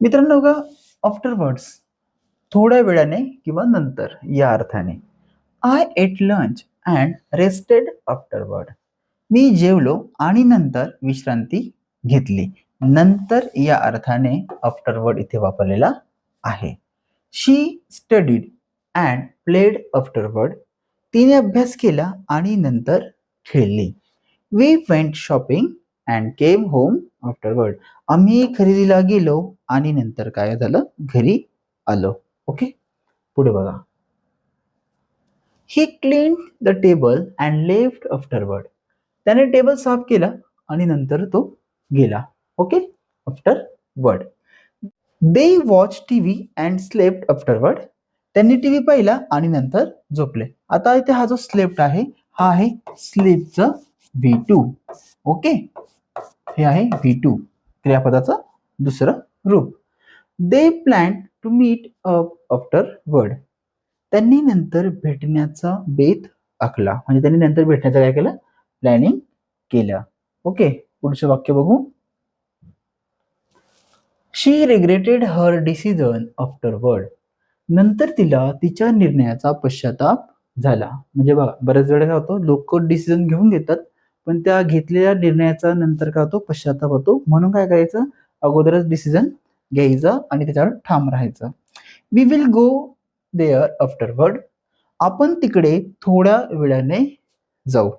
मित्रांनो का आफ्टरवर्ड्स थोड्या वेळाने किंवा नंतर या अर्थाने. I ate lunch and rested afterward मी जेवलो आणि नंतर विश्रांती घेतली. नंतर या अर्थाने आफ्टरवर्ड इथे वापरलेला आहे. She studied and played afterward तिने अभ्यास केला आणि नंतर खेळली. We went shopping and came home afterward आम्ही खरेदीला गेलो आणि नंतर काय झालं? घरी आलो. ओके पुढे बघा. He clean the table and left afterward त्याने टेबल साफ केला आणि नंतर तो गेला. Okay afterward they watch T V and slept afterward त्यांनी टी व्ही पाहिला आणि नंतर झोपले. आता इथे हा जो स्लेप्ट आहे हा आहे स्लीपचं व्ही टू ओके हे आहे व्ही टू क्रियापदाचं दुसरं रूप. They plan to meet up afterward त्यांनी नंतर भेटण्याचा बेत आखला. म्हणजे त्यांनी नंतर भेटण्याचं काय केलं? प्लॅनिंग केलं. ओके पुढचं वाक्य बघू. She regretted her decision afterward नंतर तिला तिच्या निर्णयाचा पश्चाताप झाला. म्हणजे बघा बऱ्याच वेळेला होतो लोक डिसिजन घेऊन घेतात पण त्या घेतलेल्या निर्णयाचा नंतर काय होतो? पश्चाताप होतो. म्हणून काय करायचं? अगोदरच डिसिजन घ्यायचं आणि त्याच्यावर ठाम राहायचं. We will go there afterward आपण तिकडे थोड्या वेळाने जाऊ.